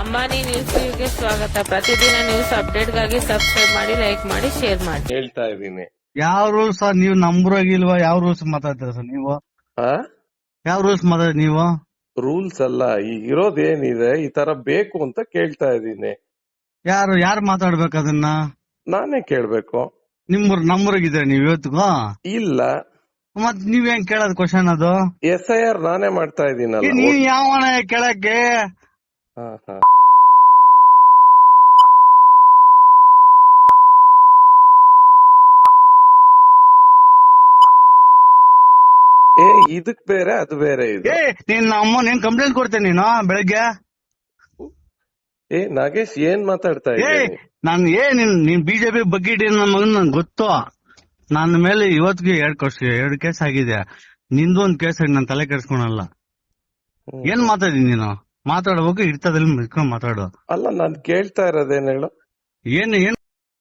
ಅಂಬಾನಿ ನ್ಯೂಸ್ಗೆ ಸ್ವಾಗತ. ಪ್ರತಿದಿನ ನ್ಯೂಸ್ ಅಪ್ಡೇಟ್ಗಾಗಿ ಸಬ್ಸ್ಕ್ರೈಬ್ ಮಾಡಿ ಲೈಕ್ ಮಾಡಿ ಶೇರ್ ಮಾಡಿ. ಹೇಳ್ತಾ ಇದೀನಿ ಯಾವ ರೂಲ್ಸ್ ಸರ್ ನೀವು ನಂಬ್ರಾಗಿಲ್ವಾ? ಯಾವ ರೂಲ್ಸ್ ಮಾತಾಡ್ತೀರಾ ಸರ್ ನೀವು? ಆ? ಯಾವ ರೂಲ್ಸ್ ಮಾತಾಡಿ ನೀವು? ರೂಲ್ಸ್ ಅಲ್ಲ ಈಗ ಇರೋದೇನಿದೆ ಈ ತರ ಬೇಕು ಅಂತ ಕೇಳ್ತಾ ಇದೀನಿ ಯಾರು ಯಾರು ಮಾತಾಡ್ಬೇಕು ಅದನ್ನ? ನಾನೇ ಕೇಳ್ಬೇಕು. ನಿಮ್ಮ ನಂಬ್ರಗಿದ್ರೆ ನೀವ್ ಇವತ್ತಿಗೂ? ಇಲ್ಲ. ಮತ್ ನೀವ್ ಹೆಂಗ್ ಕೇಳೋದ್ ಕ್ವಶನ್ ಅದು? ಎಸ್ ಐ ಆರ್ ನಾನೇ ಮಾಡ್ತಾ ಇದೀನಲ್ಲ ಇದ್ದೀನಲ್ಲ ನೀವ್ ಯಾವ ಕೇಳಕ್ಕೆ? ಹಾ, ಹಾ. ಏ ಇದಕ್ ಬೇರೆ ಅದು ಬೇರೆ ಇದು. ಏ ನೀನ್ ಅಮ್ಮ ನೀನ್ ಕಂಪ್ಲೇಂಟ್ ಕೊಡ್ತೇನೆ ನೀನು ಬೆಳಗ್ಗೆ? ಏ ನಾಗೇಶ್ ಏನ್ ಮಾತಾಡ್ತಾ ಏ ಇದ್ದೀನಿ ನಾನ್ ಏ ನಿನ್ ನೀನ್ ಬಿಜೆಪಿ ಬಗ್ಗೆ ನನ್ನ ಮಗನ್ ನನ್ ಗೊತ್ತು. ನನ್ನ ಮೇಲೆ ಇವತ್ತಿಗೆ ಎರಡ್ ಕೋರ್ಸ್ ಎರಡ್ ಕೇಸ್ ಆಗಿದೆ. ನಿಂದು ಒಂದ್ ಕೇಸ್ ಆಗಿ ನಾನ್ ತಲೆ ಕೆಡ್ಸ್ಕೊಳಲ್ಲ. ಏನ್ ಮಾತಾಡಿ ನೀನು? ಮಾತಾಡ್ಬೇಕು ಇರ್ತದಲ್ಲಿ ಮಿಡ್ಕೊಂಡ್ ಮಾತಾಡು ಅಲ್ಲ ನಾನು ಕೇಳ್ತಾ ಇರೋದೇನ್ ಹೇಳು? ಏನ್ ಏನ್?